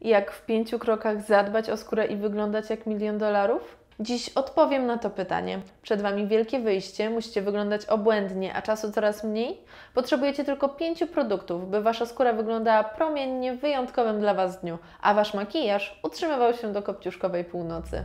Jak w pięciu krokach zadbać o skórę i wyglądać jak milion dolarów? Dziś odpowiem na to pytanie. Przed Wami wielkie wyjście, musicie wyglądać obłędnie, a czasu coraz mniej? Potrzebujecie tylko pięciu produktów, by Wasza skóra wyglądała promiennie w wyjątkowym dla Was dniu, a Wasz makijaż utrzymywał się do kopciuszkowej północy.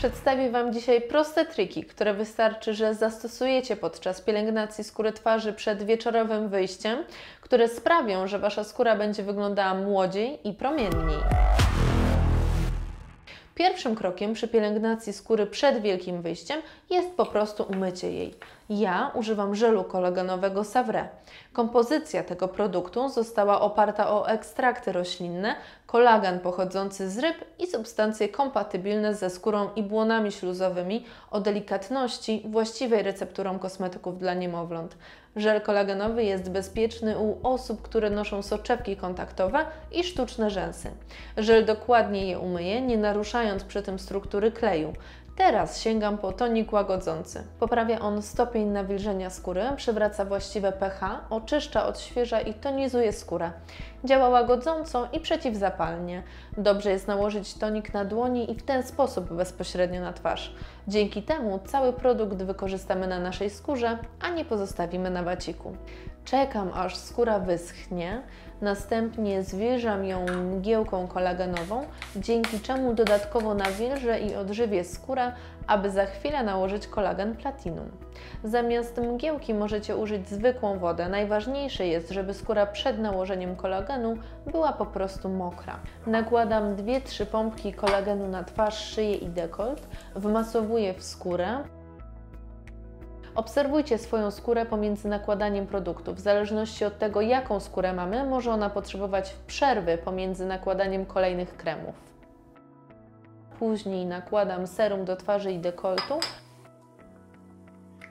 Przedstawię Wam dzisiaj proste triki, które wystarczy, że zastosujecie podczas pielęgnacji skóry twarzy przed wieczorowym wyjściem, które sprawią, że Wasza skóra będzie wyglądała młodziej i promienniej. Pierwszym krokiem przy pielęgnacji skóry przed wielkim wyjściem jest po prostu umycie jej. Ja używam żelu kolagenowego Savre. Kompozycja tego produktu została oparta o ekstrakty roślinne, kolagen pochodzący z ryb i substancje kompatybilne ze skórą i błonami śluzowymi o delikatności właściwej recepturom kosmetyków dla niemowląt. Żel kolagenowy jest bezpieczny u osób, które noszą soczewki kontaktowe i sztuczne rzęsy. Żel dokładnie je umyje, nie naruszając przy tym struktury kleju. Teraz sięgam po tonik łagodzący. Poprawia on stopień nawilżenia skóry, przywraca właściwe pH, oczyszcza, odświeża i tonizuje skórę. Działa łagodząco i przeciwzapalnie. Dobrze jest nałożyć tonik na dłoni i w ten sposób bezpośrednio na twarz. Dzięki temu cały produkt wykorzystamy na naszej skórze, a nie pozostawimy na waciku. Czekam aż skóra wyschnie, następnie zwierzam ją mgiełką kolagenową, dzięki czemu dodatkowo nawilżę i odżywię skórę, aby za chwilę nałożyć kolagen platinum. Zamiast mgiełki możecie użyć zwykłą wodę. Najważniejsze jest, żeby skóra przed nałożeniem kolagenu była po prostu mokra. Nakładam 2-3 pompki kolagenu na twarz, szyję i dekolt, wmasowuję w skórę. Obserwujcie swoją skórę pomiędzy nakładaniem produktów. W zależności od tego, jaką skórę mamy, może ona potrzebować przerwy pomiędzy nakładaniem kolejnych kremów. Później nakładam serum do twarzy i dekoltu.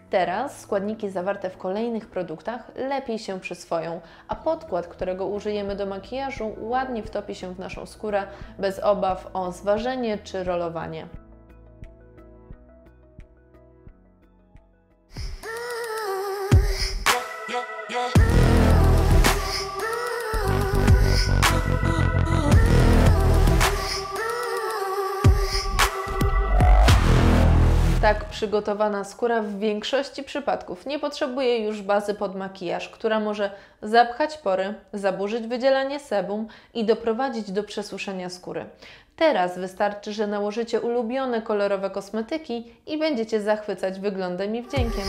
Teraz składniki zawarte w kolejnych produktach lepiej się przyswoją, a podkład, którego użyjemy do makijażu, ładnie wtopi się w naszą skórę bez obaw o zważenie czy rolowanie. Tak przygotowana skóra w większości przypadków nie potrzebuje już bazy pod makijaż, która może zapchać pory, zaburzyć wydzielanie sebum i doprowadzić do przesuszenia skóry. Teraz wystarczy, że nałożycie ulubione kolorowe kosmetyki i będziecie zachwycać wyglądem i wdziękiem.